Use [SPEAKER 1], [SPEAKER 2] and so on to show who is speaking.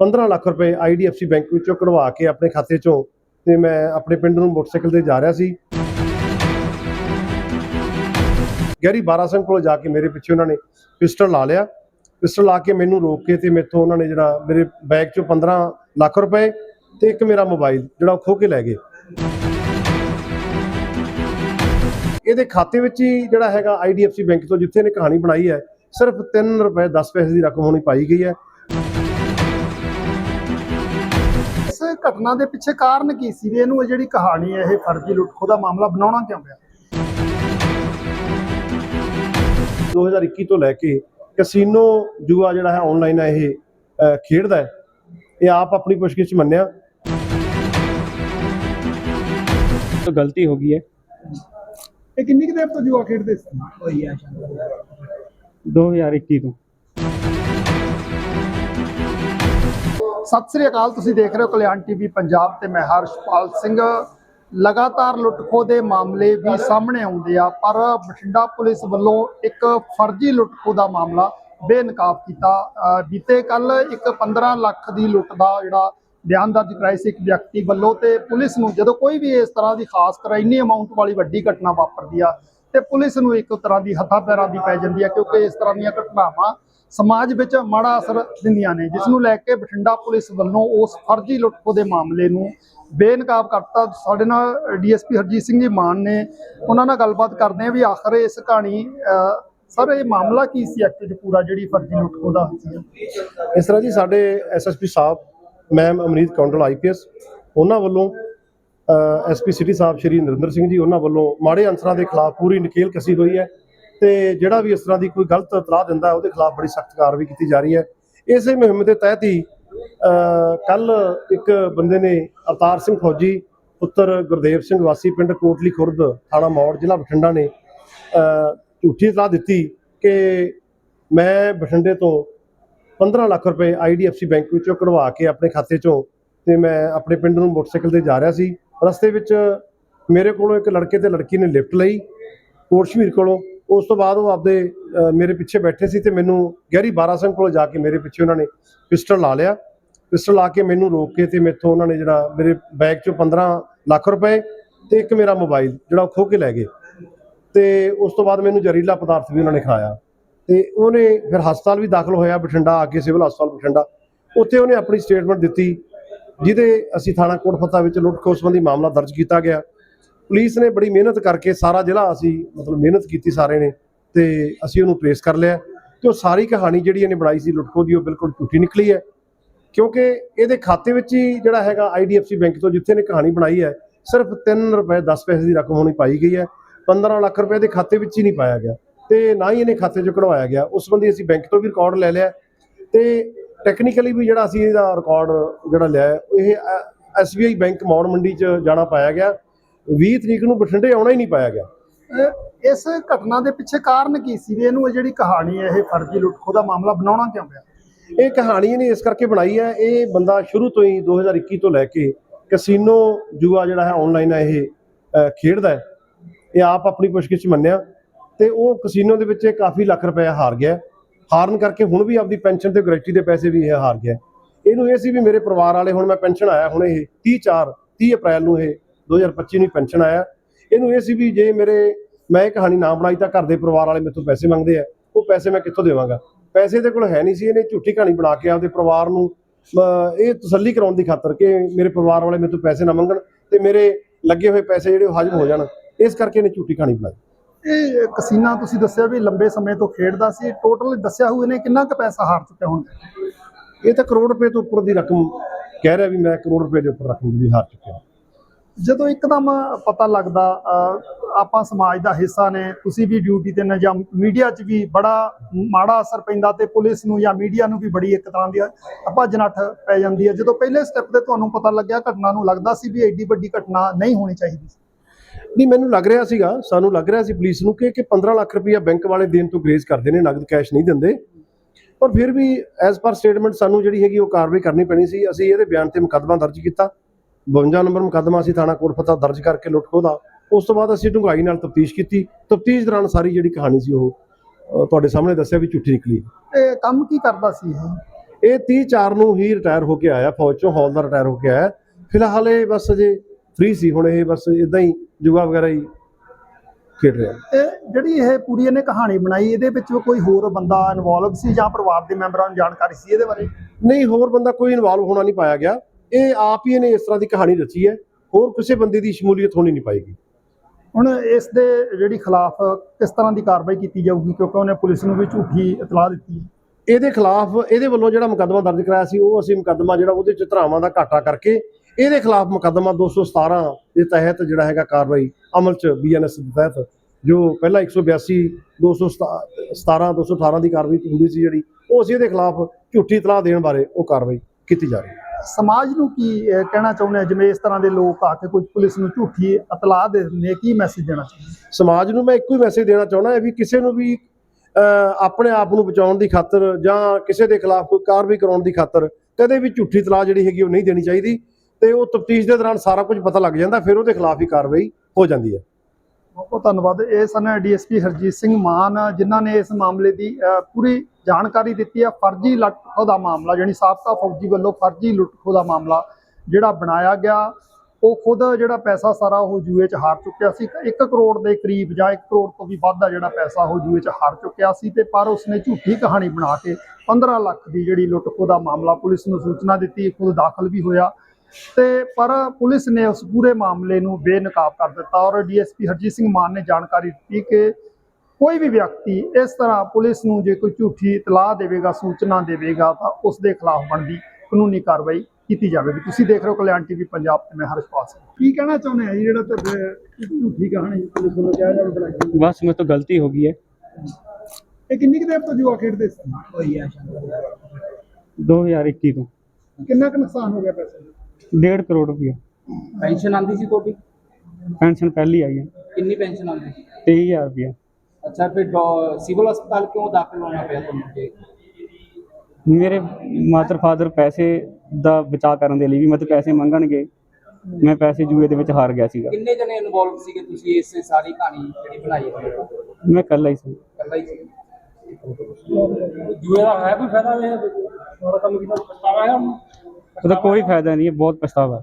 [SPEAKER 1] 15 ਲੱਖ ਰੁਪਏ IDFC bank ਵਿੱਚੋਂ ਕਢਵਾ ਕੇ ਆਪਣੇ ਖਾਤੇ ਚੋਂ ਤੇ ਮੈਂ ਆਪਣੇ ਪਿੰਡ ਨੂੰ ਮੋਟਰਸਾਈਕਲ ਤੇ ਜਾ ਰਿਹਾ ਸੀ। ਗੈਰੀ 12 ਸਿੰਘ ਕੋਲ ਜਾ ਕੇ ਮੇਰੇ ਪਿੱਛੇ ਉਹਨਾਂ ਨੇ ਪਿਸਟਲ ਲਾ ਲਿਆ। ਪਿਸਟਲ ਲਾ ਕੇ ਮੈਨੂੰ ਰੋਕ ਕੇ ਤੇ ਮੇਥੋਂ ਉਹਨਾਂ ਨੇ ਜਿਹੜਾ ਮੇਰੇ ਬੈਗ ਚੋਂ 15 ਲੱਖ ਰੁਪਏ ਤੇ ਇੱਕ ਮੇਰਾ ਮੋਬਾਈਲ ਜਿਹੜਾ ਉਹ ਖੋਹ ਕੇ ਲੈ ਗਏ। ਇਹਦੇ ਖਾਤੇ ਵਿੱਚ ਹੀ ਜਿਹੜਾ ਹੈਗਾ IDFC ਬੈਂਕ ਤੋਂ ਜਿੱਥੇ ਨੇ ਕਹਾਣੀ ਬਣਾਈ ਹੈ, ਸਿਰਫ 3 ਰੁਪਏ 10 ਪੈਸੇ ਦੀ ਰਕਮ ਹੋਣੀ ਪਾਈ ਗਈ ਹੈ।
[SPEAKER 2] ਇਹ ਘਟਨਾ ਦੇ ਪਿੱਛੇ ਕਾਰਨ ਕੀ ਸੀ ਵੀ ਇਹਨੂੰ ਜਿਹੜੀ ਕਹਾਣੀ ਹੈ ਇਹ ਫਰਜ਼ੀ ਲੁੱਟ ਖੋਹ ਮਾਮਲਾ ਬਣਾਉਣਾ ਕਿਉਂ ਪਿਆ?
[SPEAKER 1] 2021 ਤੋਂ ਲੈ ਕੇ ਕੈਸੀਨੋ ਜੂਆ ਜਿਹੜਾ ਹੈ ਆਨਲਾਈਨ ਹੈ ਇਹ ਖੇਡਦਾ ਹੈ। ਇਹ ਆਪ ਆਪਣੀ ਪੁਸ਼ਕਿਸ਼ ਚ ਮੰਨਿਆ।
[SPEAKER 3] ਤਾਂ ਗਲਤੀ ਹੋ ਗਈ ਹੈ।
[SPEAKER 2] ਇਹ ਕਿੰਨੀ ਕੁ ਦੇਰ ਤੋਂ ਜੂਆ ਖੇਡਦੇ ਸੀ?
[SPEAKER 3] 2021 ਤੋਂ।
[SPEAKER 2] ਸਤਿ ਸ੍ਰੀ ਅਕਾਲ, ਤੁਸੀਂ ਦੇਖ ਰਹੇ ਹੋ ਕਲਿਆਣ ਟੀਵੀ ਪੰਜਾਬ ਤੇ ਮੈਂ ਹਰਸ਼ਪਾਲ ਸਿੰਘ। ਲਗਾਤਾਰ ਲੁੱਟਖੋ ਦੇ ਮਾਮਲੇ ਵੀ ਸਾਹਮਣੇ ਆਉਂਦੇ ਆ, ਪਰ ਬਠਿੰਡਾ ਪੁਲਿਸ ਵੱਲੋਂ ਇੱਕ ਫਰਜ਼ੀ ਲੁੱਟਖੋ ਦਾ ਮਾਮਲਾ ਬੇਨਕਾਬ ਕੀਤਾ। ਬੀਤੇ ਕੱਲ ਇੱਕ 15 ਲੱਖ ਦੀ ਲੁੱਟ ਦਾ ਜਿਹੜਾ ਬਿਆਨ ਦਰਜ ਕਰਾਇਆ ਸੀ ਇੱਕ ਵਿਅਕਤੀ ਵੱਲੋਂ ਤੇ ਪੁਲਿਸ ਨੂੰ ਜਦੋਂ ਕੋਈ ਵੀ ਇਸ ਤਰ੍ਹਾਂ ਦੀ ਖਾਸ ਕਰ ਇੰਨੀ ਅਮਾਉਂਟ ਵਾਲੀ ਵੱਡੀ ਘਟਨਾ ਵਾਪਰਦੀ ਆ, ਤੇ ਪੁਲਿਸ ਨੂੰ ਇੱਕ ਤਰ੍ਹਾਂ ਦੀ ਹੱਥਾਂ ਪੈਰਾਂ ਦੀ ਪੈ ਜਾਂਦੀ ਆ, ਕਿਉਂਕਿ ਇਸ ਤਰ੍ਹਾਂ ਦੀਆਂ ਘਟਨਾਵਾਂ ਸਮਾਜ ਵਿੱਚ ਮਾੜਾ ਅਸਰ ਦਿੰਦੀਆਂ ਨੇ, ਜਿਸ ਨੂੰ ਲੈ ਕੇ ਬਠਿੰਡਾ ਪੁਲਿਸ ਵੱਲੋਂ ਉਸ ਫਰਜ਼ੀ ਲੁੱਟਖੋ ਦੇ ਮਾਮਲੇ ਨੂੰ ਬੇਨਕਾਬ ਕਰਤਾ। ਸਾਡੇ ਨਾਲ ਡੀਐਸਪੀ ਹਰਜੀਤ ਸਿੰਘ ਜੀ ਮਾਨ ਨੇ ਉਹਨਾਂ ਨਾਲ ਗੱਲਬਾਤ ਕਰਦੇ ਆ ਵੀ ਆਖਰ ਇਸ ਕਹਾਣੀ ਸਰ, ਇਹ ਮਾਮਲਾ ਕੀ ਸੀ ਐਕਟ ਐਕਚੁਅਲੀ ਪੂਰਾ ਜਿਹੜੀ ਫਰਜ਼ੀ ਲੁੱਟਖੋ ਦਾ ਸੀ?
[SPEAKER 1] ਇਸ ਤਰ੍ਹਾਂ ਜੀ, ਸਾਡੇ ਐਸਐਸਪੀ ਸਾਹਿਬ, ਮੈਮ ਅਮਰੀਤ ਕੌਂਡਲ ਆਈਪੀਐਸ ਉਹਨਾਂ ਵੱਲੋਂ ਐਸਪੀ ਸਿਟੀ ਸਾਹਿਬ ਸ਼੍ਰੀ ਨਰਿੰਦਰ ਸਿੰਘ ਜੀ, ਉਹਨਾਂ ਵੱਲੋਂ ਮਾੜੇ ਅਨਸਰਾਂ ਦੇ ਖਿਲਾਫ ਪੂਰੀ ਨਕੇਲ ਕਸੀ ਹੋਈ ਹੈ। ਤੇ ਜਿਹੜਾ ਵੀ ਇਸ ਤਰ੍ਹਾਂ ਦੀ ਕੋਈ ਗਲਤ ਇਤਲਾਹ ਦਿੰਦਾ ਉਹਦੇ ਖਿਲਾਫ ਬੜੀ ਸਖਤ ਕਾਰਵਾਈ ਕੀਤੀ ਜਾ ਰਹੀ ਹੈ। ਇਸੇ ਮੁਹਿੰਮ ਦੇ ਤਹਿਤ ਹੀ ਕੱਲ ਇੱਕ ਬੰਦੇ ਨੇ ਅਵਤਾਰ ਸਿੰਘ ਫੌਜੀ, ਪੁੱਤਰ ਗੁਰਦੇਵ ਸਿੰਘ ਵਾਸੀ, ਪਿੰਡ ਕੋਟਲੀ ਖੁਰਦ, ਥਾਣਾ ਮੌੜ, ਜ਼ਿਲ੍ਹਾ ਬਠਿੰਡਾ ਨੇ ਝੂਠੀ ਇਤਲਾਹ ਦਿੱਤੀ ਕਿ ਮੈਂ ਬਠਿੰਡੇ ਤੋਂ 15 ਲੱਖ ਰੁਪਏ IDFC ਬੈਂਕ ਵਿੱਚੋਂ ਕਢਵਾ ਕੇ ਆਪਣੇ ਖਾਤੇ ਚੋਂ ਤੇ ਮੈਂ ਆਪਣੇ ਪਿੰਡ ਨੂੰ ਮੋਟਰਸਾਈਕਲ ਤੇ ਜਾ ਰਿਹਾ ਸੀ। ਰਸਤੇ ਵਿੱਚ ਮੇਰੇ ਕੋਲੋਂ ਇੱਕ ਲੜਕੇ ਤੇ ਲੜਕੀ ਨੇ ਲਿਫਟ ਲਈ ਕੋਟਸ਼ਮੀਰ ਕੋਲੋਂ। ਉਸ ਤੋਂ ਬਾਅਦ ਉਹ ਆਪਦੇ ਮੇਰੇ ਪਿੱਛੇ ਬੈਠੇ ਸੀ ਤੇ ਮੈਨੂੰ ਗਹਿਰੀ 12 ਸਿੰਘ ਕੋਲ ਜਾ ਕੇ ਮੇਰੇ ਪਿੱਛੇ ਉਹਨਾਂ ਨੇ ਪਿਸਟਲ ਲਾ ਲਿਆ। ਪਿਸਟਲ ਲਾ ਕੇ ਮੈਨੂੰ ਰੋਕ ਕੇ ਤੇ ਮੇਥੋਂ ਉਹਨਾਂ ਨੇ ਜਿਹੜਾ ਮੇਰੇ ਬੈਗ ਚੋਂ 15 ਲੱਖ ਰੁਪਏ ਤੇ ਇੱਕ ਮੇਰਾ ਮੋਬਾਈਲ ਜਿਹੜਾ ਉਹ ਖੋਹ ਕੇ ਲੈ ਗਏ। ਤੇ ਉਸ ਤੋਂ ਬਾਅਦ ਮੈਨੂੰ ਜ਼ਹਿਰੀਲਾ ਪਦਾਰਥ ਵੀ ਉਹਨਾਂ ਨੇ ਖਾਇਆ ਤੇ ਉਹਨੇ ਫਿਰ ਹਸਪਤਾਲ ਵੀ ਦਾਖਲ ਹੋਇਆ, ਬਠਿੰਡਾ ਆ ਕੇ ਸਿਵਲ ਹਸਪਤਾਲ ਬਠਿੰਡਾ। ਉੱਥੇ ਉਹਨੇ ਆਪਣੀ ਸਟੇਟਮੈਂਟ ਦਿੱਤੀ, ਜਿਹਦੇ ਅਸੀਂ ਥਾਣਾ ਕੋਟ ਫਤਿਹ ਵਿੱਚ ਲੁੱਟ ਖੋਹ ਸੰਬੰਧੀ ਮਾਮਲਾ ਦਰਜ ਕੀਤਾ ਗਿਆ। ਪੁਲਿਸ ਨੇ ਬੜੀ ਮਿਹਨਤ ਕਰਕੇ ਸਾਰਾ ਜ਼ਿਲ੍ਹਾ ਅਸੀਂ ਮਤਲਬ ਮਿਹਨਤ ਕੀਤੀ ਸਾਰੇ ਨੇ ਤੇ ਅਸੀਂ ਉਹਨੂੰ ਟ੍ਰੇਸ ਕਰ ਲਿਆ ਤੇ ਉਹ ਸਾਰੀ ਕਹਾਣੀ ਜਿਹੜੀ ਇਹਨੇ ਬਣਾਈ ਸੀ ਲੁੱਟ ਦੀ ਉਹ ਬਿਲਕੁਲ ਝੂਠੀ ਨਿਕਲੀ ਹੈ। ਕਿਉਂਕਿ ਇਹਦੇ ਖਾਤੇ ਵਿੱਚ ਹੀ ਜਿਹੜਾ ਹੈਗਾ IDFC ਬੈਂਕ ਤੋਂ ਜਿੱਥੇ ਨੇ ਕਹਾਣੀ ਬਣਾਈ ਹੈ ਸਿਰਫ 3 ਰੁਪਏ 10 ਪੈਸੇ ਦੀ ਰਕਮ ਹੋਣੀ ਪਾਈ ਗਈ ਹੈ 15 ਲੱਖ ਰੁਪਏ ਦੇ ਖਾਤੇ ਵਿੱਚ ਹੀ ਨਹੀਂ ਪਾਇਆ ਗਿਆ ਤੇ ਨਾ ਹੀ ਇਹਨੇ ਖਾਤੇ 'ਚੋਂ ਕਢਵਾਇਆ ਗਿਆ। ਉਸ ਸੰਬੰਧੀ ਅਸੀਂ ਬੈਂਕ ਤੋਂ ਵੀ ਰਿਕਾਰਡ ਲੈ ਲਿਆ ਤੇ ਟੈਕਨੀਕਲੀ ਵੀ ਜਿਹੜਾ ਅਸੀਂ ਇਹਦਾ ਰਿਕਾਰਡ ਜਿਹੜਾ ਲਿਆ ਹੈ, ਇਹ SBI ਬੈਂਕ ਮੌੜ ਮੰਡੀ 'ਚ ਜਾਣਾ ਪਾਇਆ ਗਿਆ। 20 ਤਰੀਕ ਨੂੰ ਬਠਿੰਡੇ ਆਉਣਾ ਹੀ ਨਹੀਂ ਪਾਇਆ ਗਿਆ।
[SPEAKER 2] ਇਸ ਘਟਨਾ ਦੇ ਪਿੱਛੇ ਕਾਰਨ ਕੀ ਸੀ? ਵੀ ਇਹਨੂੰ ਇਹ ਜਿਹੜੀ ਕਹਾਣੀ ਹੈ ਇਹ ਫਰਜ਼ੀ ਲੁੱਟਖੋ ਦਾ ਮਾਮਲਾ ਬਣਾਉਣਾ ਕਿਉਂ ਪਿਆ?
[SPEAKER 1] ਇਹ ਕਹਾਣੀ ਇਹਨੇ ਇਸ ਕਰਕੇ ਬਣਾਈ ਹੈ ਇਹ ਬੰਦਾ ਸ਼ੁਰੂ ਤੋਂ ਹੀ 2021 ਤੋਂ ਲੈ ਕੇ ਕੈਸੀਨੋ ਜੂਆ ਜਿਹੜਾ ਹੈ ਆਨਲਾਈਨ ਹੈ ਇਹ ਖੇਡਦਾ ਹੈ। ਇਹ ਆਪ ਆਪਣੀ 'ਚ ਮੰਨਿਆ ਤੇ ਉਹ ਕੈਸੀਨੋ ਦੇ ਵਿੱਚ ਕਾਫੀ ਲੱਖ ਰੁਪਏ ਹਾਰ ਗਿਆ। ਹਾਰਨ ਕਰਕੇ ਹੁਣ ਵੀ ਆਪਦੀ ਪੈਨਸ਼ਨ ਤੇ ਗ੍ਰੈਚੁਟੀ ਦੇ ਪੈਸੇ ਵੀ ਇਹ ਹਾਰ ਗਿਆ। ਇਹਨੂੰ ਇਹ ਸੀ ਵੀ ਮੇਰੇ ਪਰਿਵਾਰ ਵਾਲੇ ਹੁਣ ਮੈਂ ਪੈਨਸ਼ਨ ਆਇਆ ਹੁਣ ਇਹ 30 4 30 ਅਪ੍ਰੈਲ ਨੂੰ ਇਹ 2025 ਨੂੰ ਪੈਨਸ਼ਨ ਆਇਆ। ਇਹਨੂੰ ਇਹ ਸੀ ਵੀ ਜੇ ਮੇਰੇ, ਮੈਂ ਇਹ ਕਹਾਣੀ ਨਾ ਬਣਾਈ ਤਾਂ ਘਰ ਦੇ ਪਰਿਵਾਰ ਵਾਲੇ ਮੇਰੇ ਪੈਸੇ ਮੰਗਦੇ ਆ। ਉਹ ਪੈਸੇ ਮੈਂ ਕਿੱਥੋਂ ਦੇਵਾਂਗਾ? ਪੈਸੇ ਦੇ ਕੋਲ ਹੈ ਨਹੀਂ ਸੀ, ਇਹਨੇ ਝੂਠੀ ਕਹਾਣੀ ਬਣਾ ਕੇ ਆਪਦੇ ਪਰਿਵਾਰ ਨੂੰ ਇਹ ਤਸੱਲੀ ਕਰਾਉਣ ਦੀ ਖਾਤਰ ਕਿ ਮੇਰੇ ਪਰਿਵਾਰ ਵਾਲੇ ਮੇਰੇ ਤੋਂ ਪੈਸੇ ਨਾ ਮੰਗਣ ਤੇ ਮੇਰੇ ਲੱਗੇ ਹੋਏ ਪੈਸੇ ਜਿਹੜੇ ਉਹ ਹਜਮ ਹੋ ਜਾਣ। ਇਸ ਕਰਕੇ ਇਹਨੇ ਝੂਠੀ ਕਹਾਣੀ ਬਣਾਈ।
[SPEAKER 2] ਇਹ ਕਸੀਨਾ ਤੁਸੀਂ ਦੱਸਿਆ ਵੀ ਲੰਬੇ ਸਮੇਂ ਤੋਂ ਖੇਡਦਾ ਸੀ। ਟੋਟਲ ਦੱਸਿਆ ਹੋਊ ਇਹਨੇ ਕਿੰਨਾ ਕੁ ਪੈਸਾ ਹਾਰ ਚੁੱਕਿਆ ਹੁਣ।
[SPEAKER 1] ਇਹ ਤਾਂ ਕਰੋੜ ਰੁਪਏ ਤੋਂ ਉੱਪਰ ਦੀ ਰਕਮ ਕਹਿ ਰਿਹਾ ਵੀ ਮੈਂ ਕਰੋੜ ਰੁਪਏ ਦੇ ਉੱਪਰ ਰਕਮ ਵੀ ਹਾਰ ਚੁੱਕਿਆ।
[SPEAKER 2] ਜਦੋਂ ਇੱਕਦਮ ਪਤਾ ਲੱਗਦਾ ਆਪਾਂ ਸਮਾਜ ਦਾ ਹਿੱਸਾ ਨੇ, ਤੁਸੀਂ ਵੀ ਡਿਊਟੀ ਤੇ ਨੇ ਜਾਂ ਮੀਡੀਆ 'ਚ ਵੀ ਬੜਾ ਮਾੜਾ ਅਸਰ ਪੈਂਦਾ ਤੇ ਪੁਲਿਸ ਨੂੰ ਜਾਂ ਮੀਡੀਆ ਨੂੰ ਵੀ ਬੜੀ ਇੱਕ ਤਰ੍ਹਾਂ ਦੀ ਆਪਾਂ ਜਨਠ ਪੈ ਜਾਂਦੀ ਹੈ। ਜਦੋਂ ਪਹਿਲੇ ਸਟੈਪ ਤੇ ਤੁਹਾਨੂੰ ਪਤਾ ਲੱਗਿਆ ਘਟਨਾ ਨੂੰ ਲੱਗਦਾ ਸੀ ਵੀ ਐਡੀ ਵੱਡੀ ਘਟਨਾ ਨਹੀਂ ਹੋਣੀ ਚਾਹੀਦੀ
[SPEAKER 1] ਨਹੀਂ, ਮੈਨੂੰ ਲੱਗ ਰਿਹਾ ਸੀਗਾ, ਸਾਨੂੰ ਲੱਗ ਰਿਹਾ ਸੀ ਪੁਲਿਸ ਨੂੰ ਕਿ ਕਿ 15 ਲੱਖ ਰੁਪਇਆ ਬੈਂਕ ਵਾਲੇ ਦੇਣ ਤੋਂ ਗ੍ਰੇਜ਼ ਕਰਦੇ ਨੇ ਨਗਦ ਕੈਸ਼ ਨਹੀਂ ਦਿੰਦੇ। ਪਰ ਫਿਰ ਵੀ ਐਜ਼ ਪਰ ਸਟੇਟਮੈਂਟ ਸਾਨੂੰ ਜਿਹੜੀ ਹੈਗੀ ਉਹ ਕਾਰਵਾਈ ਕਰਨੀ ਪੈਣੀ ਸੀ। ਅਸੀਂ ਇਹਦੇ ਬਿਆਨ ਤੇ ਮੁਕੱਦਮਾ ਦਰਜ ਕੀਤਾ। 52 ਨੰਬਰ ਮੁਕੱਦਮਾ ਅਸੀਂ ਥਾਣਾ ਕੋਟ ਫਤਿਹ ਦਰਜ ਕਰਕੇ ਲੁੱਟ ਖੋਹ ਦਾ। ਉਸ ਤੋਂ ਬਾਅਦ ਅਸੀਂ ਡੂੰਘਾਈ ਨਾਲ ਤਫਤੀਸ਼ ਕੀਤੀ। ਤਫਤੀਸ਼ ਦੌਰਾਨ ਸਾਰੀ ਜਿਹੜੀ ਕਹਾਣੀ ਸੀ ਉਹ ਤੁਹਾਡੇ ਸਾਹਮਣੇ ਦੱਸਿਆ ਵੀ ਝੂਠੀ ਨਿਕਲੀ।
[SPEAKER 2] ਇਹ ਕੰਮ ਕੀ ਕਰਦਾ ਸੀ ਇਹ?
[SPEAKER 1] ਇਹ 30 4 ਨੂੰ ਹੀ ਰਿਟਾਇਰ ਹੋ ਕੇ ਆਇਆ ਫੌਜ ਚੋਂ ਹੌਲਦਾਰ ਰਿਟਾਇਰ ਹੋ ਕੇ ਆਇਆ। ਫਿਲਹਾਲ ਇਹ ਬਸ ਅਜੇ ਫ੍ਰੀ ਸੀ ਹੁਣ ਇਹ ਬਸ ਇਦਾਂ ਹੀ ਜੁਗਾ ਵਗੈਰਾ ਹੀ ਖੇਡ ਰਿਹਾ।
[SPEAKER 2] ਇਹ ਜਿਹੜੀ ਇਹ ਪੂਰੀ ਇਹਨੇ ਕਹਾਣੀ ਬਣਾਈ ਇਹਦੇ ਵਿੱਚ ਕੋਈ ਹੋਰ ਬੰਦਾ ਇਨਵੋਲਵ ਸੀ ਜਾਂ ਪਰਿਵਾਰ ਦੇ ਮੈਂਬਰਾਂ ਨੂੰ ਜਾਣਕਾਰੀ ਸੀ ਇਹਦੇ ਬਾਰੇ?
[SPEAKER 1] ਨਹੀਂ ਹੋਰ ਬੰਦਾ ਕੋਈ ਇਨਵੋਲਵ ਹੋਣਾ ਨਹੀਂ ਪਾਇਆ ਗਿਆ। ਇਹ ਆਪ ਹੀ ਇਹਨੇ ਇਸ ਤਰ੍ਹਾਂ ਦੀ ਕਹਾਣੀ ਰਚੀ ਹੈ ਹੋਰ ਕਿਸੇ ਬੰਦੇ ਦੀ ਸ਼ਮੂਲੀਅਤ ਹੋਣੀ ਨਹੀਂ ਪਾਏਗੀ।
[SPEAKER 2] ਹੁਣ ਇਸ ਦੇ ਜਿਹੜੀ ਖਿਲਾਫ ਕਿਸ ਤਰ੍ਹਾਂ ਦੀ ਕਾਰਵਾਈ ਕੀਤੀ ਜਾਊਗੀ ਕਿਉਂਕਿ ਉਹਨੇ ਪੁਲਿਸ ਨੂੰ ਵੀ ਝੂਠੀ ਇਤਲਾਹ ਦਿੱਤੀ ਹੈ।
[SPEAKER 1] ਇਹਦੇ ਖਿਲਾਫ ਇਹਦੇ ਵੱਲੋਂ ਜਿਹੜਾ ਮੁਕੱਦਮਾ ਦਰਜ ਕਰਾਇਆ ਸੀ ਉਹ ਅਸੀਂ ਮੁਕੱਦਮਾ ਜਿਹੜਾ ਉਹਦੇ ਚ ਧਰਾਵਾਂ ਦਾ ਘਾਟਾ ਕਰਕੇ ਇਹਦੇ ਖਿਲਾਫ ਮੁਕੱਦਮਾ 217 ਦੇ ਤਹਿਤ ਜਿਹੜਾ ਹੈਗਾ ਕਾਰਵਾਈ ਅਮਲ ਚ ਬੀਐਨਐਸ ਦੇ ਤਹਿਤ ਜੋ ਪਹਿਲਾਂ 182 217 218 ਦੀ ਕਾਰਵਾਈ ਹੁੰਦੀ ਸੀ ਜਿਹੜੀ ਉਹ ਅਸੀਂ ਇਹਦੇ ਖਿਲਾਫ ਝੂਠੀ ਇਤਲਾਹ ਦੇਣ ਬਾਰੇ ਉਹ ਕਾਰਵਾਈ ਕੀਤੀ ਜਾ ਰਹੀ ਹੈ।
[SPEAKER 2] ਸਮਾਜ ਨੂੰ ਕੀ ਕਹਿਣਾ ਚਾਹੁੰਦੇ ਆ? ਜਿਵੇਂ ਇਸ ਤਰ੍ਹਾਂ ਦੇ ਲੋਕ ਆ ਕੇ ਕੋਈ ਪੁਲਿਸ ਨੂੰ ਝੂਠੀ ਇਤਲਾਹ ਦੇ ਦਿੰਦੇ ਕੀ ਮੈਸੇਜ ਦੇਣਾ ਚਾਹੁੰਦੇ?
[SPEAKER 1] ਸਮਾਜ ਨੂੰ ਮੈਂ ਇੱਕੋ ਹੀ ਮੈਸੇਜ ਦੇਣਾ ਚਾਹੁੰਦਾ ਹੈ ਵੀ ਕਿਸੇ ਨੂੰ ਵੀ ਅਹ, ਆਪਣੇ ਆਪ ਨੂੰ ਬਚਾਉਣ ਦੀ ਖਾਤਰ ਜਾਂ ਕਿਸੇ ਦੇ ਖਿਲਾਫ ਕੋਈ ਕਾਰਵਾਈ ਕਰਾਉਣ ਦੀ ਖਾਤਰ ਕਦੇ ਵੀ ਝੂਠੀ ਇਤਲਾਹ ਜਿਹੜੀ ਹੈਗੀ ਉਹ ਨਹੀਂ ਦੇਣੀ ਚਾਹੀਦੀ ਤੇ ਉਹ ਤਫਤੀਸ਼ ਦੇ ਦੌਰਾਨ ਸਾਰਾ ਕੁਝ ਪਤਾ ਲੱਗ ਜਾਂਦਾ ਫਿਰ ਉਹਦੇ ਖਿਲਾਫ ਹੀ ਕਾਰਵਾਈ ਹੋ ਜਾਂਦੀ ਹੈ।
[SPEAKER 2] ਬਹੁਤ ਬਹੁਤ ਧੰਨਵਾਦ। ਇਹ ਸਨ ਡੀਐਸਪੀ ਹਰਜੀਤ ਸਿੰਘ ਮਾਨ, ਜਿਨ੍ਹਾਂ ਨੇ ਇਸ ਮਾਮਲੇ ਦੀ ਪੂਰੀ ਜਾਣਕਾਰੀ ਦਿੱਤੀ ਹੈ। ਫਰਜ਼ੀ ਲੁੱਟਖੋ ਦਾ ਮਾਮਲਾ, ਯਾਨੀ ਸਾਬਕਾ ਫੌਜੀ ਵੱਲੋਂ ਫਰਜ਼ੀ ਲੁੱਟਖੋ ਦਾ ਮਾਮਲਾ ਜਿਹੜਾ ਬਣਾਇਆ ਗਿਆ, ਉਹ ਖੁਦ ਜਿਹੜਾ ਪੈਸਾ ਸਾਰਾ ਉਹ ਜੂਏ 'ਚ ਹਾਰ ਚੁੱਕਿਆ ਸੀ। 1 ਕਰੋੜ ਦੇ ਕਰੀਬ ਜਾਂ 1 ਕਰੋੜ ਤੋਂ ਵੀ ਵੱਧ ਦਾ ਜਿਹੜਾ ਪੈਸਾ ਉਹ ਜੂਏ 'ਚ ਹਾਰ ਚੁੱਕਿਆ ਸੀ ਤੇ ਪਰ ਉਸਨੇ ਝੂਠੀ ਕਹਾਣੀ ਬਣਾ ਕੇ 15 ਲੱਖ ਦੀ ਜਿਹੜੀ ਲੁੱਟਖੋ ਦਾ ਮਾਮਲਾ ਪੁਲਿਸ ਨੂੰ ਸੂਚਨਾ ਦਿੱਤੀ, ਖੁਦ ਦਾਖਲ ਵੀ ਹੋਇਆ। ਤੇ ਪਰ ਪੁਲਿਸ ਨੇ ਉਸ ਪੂਰੇ ਮਾਮਲੇ ਨੂੰ ਬੇਨਕਾਬ ਕਰ ਦਿੱਤਾ ਔਰ ਡੀਐਸਪੀ ਹਰਜੀਤ ਸਿੰਘ ਮਾਨ ਨੇ ਜਾਣਕਾਰੀ ਦਿੱਤੀ ਕਿ ਕੋਈ ਵੀ ਵਿਅਕਤੀ ਇਸ ਤਰ੍ਹਾਂ ਪੁਲਿਸ ਨੂੰ ਜੇ ਕੋਈ ਝੂਠੀ ਇਤਲਾਹ ਦੇਵੇਗਾ ਸੂਚਨਾ ਦੇਵੇਗਾ ਤਾਂ ਉਸ ਦੇ ਖਿਲਾਫ ਬਣਦੀ ਕਾਨੂੰਨੀ ਕਾਰਵਾਈ ਕੀਤੀ ਜਾਵੇਗੀ। ਤੁਸੀਂ ਦੇਖ ਰਹੇ ਹੋ ਕਲਿਆਣ ਟੀਵੀ ਪੰਜਾਬ ਤੇ ਮੈਂ ਹਰਸ਼ਪਾਲ ਸਿੰਘ। ਕੀ ਕਹਿਣਾ ਚਾਹੁੰਦੇ ਆ ਜਿਹੜਾ ਝੂਠੀ ਕਹਾਣੀ ਪੁਲਿਸ ਵੱਲੋਂ ਕਿਹਾ ਜਾਵੇ ਬਣਾਈ
[SPEAKER 3] ਬਸ ਮੇਰੇ ਤੋਂ ਗਲਤੀ ਹੋ ਗਈ ਹੈ।
[SPEAKER 2] ਇਹ ਕਿੰਨੀ ਕਿ ਦੇਰ ਤੋਂ ਜੂਆ ਖੇਡਦੇ ਸੀ?
[SPEAKER 3] ਹੋਈ ਆ 2021 ਤੋਂ।
[SPEAKER 2] ਕਿੰਨਾ ਕੁ ਨੁਕਸਾਨ ਹੋ ਗਿਆ ਪੈਸੇ
[SPEAKER 3] 1.5 ਕਰੋੜ ਰੁਪਇਆ।
[SPEAKER 4] ਪੈਨਸ਼ਨ ਆਂਦੀ ਸੀ ਤੁਹਾਡੀ?
[SPEAKER 3] ਪੈਨਸ਼ਨ ਪਹਿਲੀ ਆਈ ਹੈ।
[SPEAKER 4] ਕਿੰਨੀ ਪੈਨਸ਼ਨ ਆਉਂਦੀ ਸੀ?
[SPEAKER 3] 23000 ਰੁਪਇਆ।
[SPEAKER 4] ਅੱਛਾ ਫਿਰ ਡੋ- ਸਿਵਲ ਹਸਪਤਾਲ ਕਿਉਂ ਦਾਖਲ ਹੋਣਾ ਪਿਆ ਤੁਹਾਨੂੰ ਜੀ
[SPEAKER 3] ਮੇਰੇ ਮਾਤਰ ਫਾਦਰ ਪੈਸੇ ਦਾ ਬਚਾਅ ਕਰਨ ਦੇ ਲਈ ਵੀ ਮਤਲਬ ਪੈਸੇ ਮੰਗਣਗੇ। ਮੈਂ ਪੈਸੇ ਜੂਏ ਦੇ ਵਿੱਚ ਹਾਰ ਗਿਆ ਸੀਗਾ।
[SPEAKER 4] ਕਿੰਨੇ ਜਣੇ ਇਨਵੋਲਵ ਸੀਗੇ ਤੁਸੀਂ ਇਸ ਸਾਰੀ ਕਹਾਣੀ ਜਿਹੜੀ ਬਣਾਈ ਹੋਈ ਹੈ?
[SPEAKER 3] ਮੈਂ ਇਕੱਲਾ ਹੀ ਸੀ।
[SPEAKER 4] ਕੱਲਾ ਹੀ ਸੀ। ਜੂਏ ਦਾ ਹੈ ਕੋਈ ਫਾਇਦਾ ਇਹ ਸਾਰਾ ਕੰਮ ਕੀਤਾ ਪਛਤਾਵਾ ਹੈ
[SPEAKER 3] ਉਹਦਾ ਕੋਈ ਫਾਇਦਾ ਨਹੀਂ ਹੈ ਬਹੁਤ ਪਛਤਾਵਾ